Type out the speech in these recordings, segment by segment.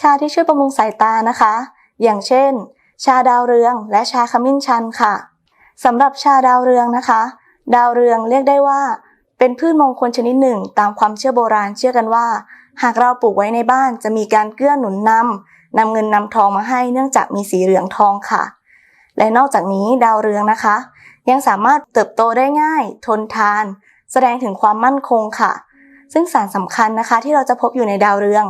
ชาที่ช่วยบำรุงสายตานะคะ อย่างเช่น ชาดาวเรืองและชาขมิ้นชันค่ะสำหรับชาดาวเรืองนะคะ ดาวเรืองเรียกได้ว่า เป็นพืชมงคลชนิดหนึ่ง ตามความเชื่อโบราณเชื่อกันว่า หากเราปลูกไว้ในบ้านจะมีการเกื้อหนุนนำนำเงินนำทองมาให้เนื่องจากมีสีเหลืองทองค่ะ และนอกจากนี้ดาวเรืองนะคะ ยังสามารถเติบโตได้ง่าย ทนทาน แสดงถึงความมั่นคงค่ะ ซึ่งสารสำคัญนะคะที่เราจะพบอยู่ในดาวเรือง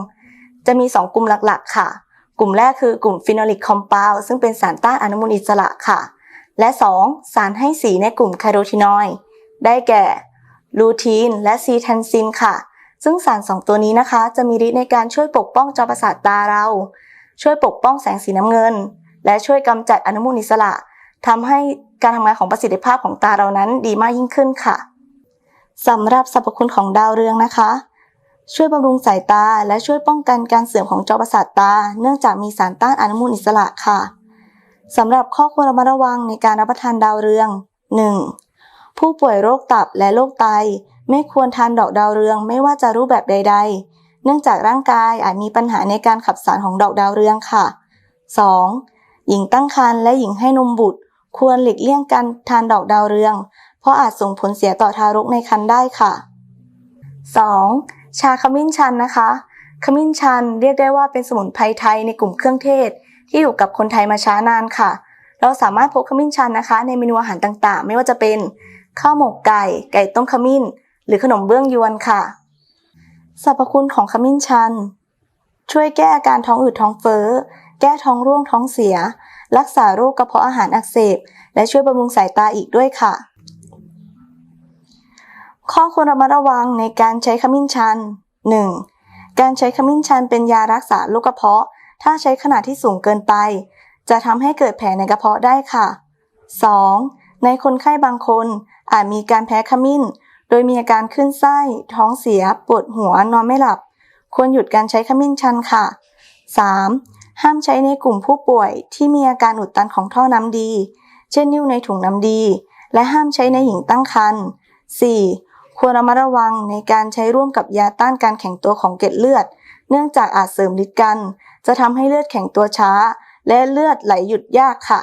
จะมี 2 กลุ่มหลักๆ ค่ะ กลุ่มแรกคือกลุ่มฟิโนลิกคอมเพลซึ่งเป็นสารต้านอนุมูลอิสระค่ะ และ 2 สารให้สีในกลุ่มแคโรทีนอยด์ได้แก่ลูทีนและซีแทนซินค่ะ ซึ่งสาร 2 ตัวนี้นะคะ จะมีฤทธิ์ในการช่วยปกป้องจอประสาทตาเรา ช่วยปกป้องแสงสีน้ำเงิน และช่วยกำจัดอนุมูลอิสระทำให้การทำงานของประสิทธิภาพของตาเรานั้นดีมากยิ่งขึ้นค่ะสำหรับสรรพคุณของดาวเรืองนะคะ ช่วยบำรุงสายตา และช่วยป้องกันการเสื่อมของจอประสาทตา เนื่องจากมีสารต้านอนุมูลอิสระค่ะสำหรับข้อควรระมัดระวังในการรับประทานดาวเรือง 1. ผู้ป่วยโรคตับและโรคไต ไม่ควรทานดอกดาวเรืองไม่ว่าจะรูปแบบใด ๆ เนื่องจากร่างกายอาจมีปัญหาในการขับสารของดอกดาวเรืองค่ะ 2. หญิงตั้งครรภ์และหญิงให้นมบุตร ควรหลีกเลี่ยงการทานดอกดาวเรือง เพราะอาจส่งผลเสียต่อทารกในครรภ์ได้ค่ะ 2. ชาขมิ้นชันนะคะ ขมิ้นชันเรียกได้ว่าเป็นสมุนไพรไทยในกลุ่มเครื่องเทศ ที่อยู่กับคนไทยมาช้านานค่ะ เราสามารถพบขมิ้นชันนะคะ ในเมนูอาหารต่างๆ ไม่ว่าจะเป็นข้าวหมกไก่ ไก่ต้มขมิ้น หรือขนมเบื้องยวนค่ะสรรพคุณของขมิ้นชัน ช่วยแก้อาการท้องอืดท้องเฟ้อ แก้ท้องร่วงท้องเสีย รักษาโรคกระเพาะอาหารอักเสบ และช่วยบำรุงสายตาอีกด้วยค่ะ ข้อควรระมัดระวังในการใช้ขมิ้นชัน 1. การใช้ขมิ้นชันเป็นยารักษาโรคกระเพาะ ถ้าใช้ขนาดที่สูงเกินไป จะทำให้เกิดแผลในกระเพาะได้ค่ะ 2. ในคนไข้บางคนอาจมีการแพ้ขมิ้น โดยมีอาการขึ้นไส้ ท้องเสีย ปวดหัวนอนไม่หลับ ควรหยุดการใช้ขมิ้นชันค่ะ 3. ห้ามใช้ในกลุ่มผู้ป่วยที่มีอาการอุดตันของท่อน้ำดี เช่นนิ่วในถุงน้ำดี และห้ามใช้ในหญิงตั้งครรภ์ 4. ควรระมัดระวังในการใช้ร่วมกับยาต้านการแข็งตัวของเกล็ดเลือด เนื่องจากอาจเสริมฤทธิ์กัน จะทำให้เลือดแข็งตัวช้า และเลือดไหลหยุดยากค่ะ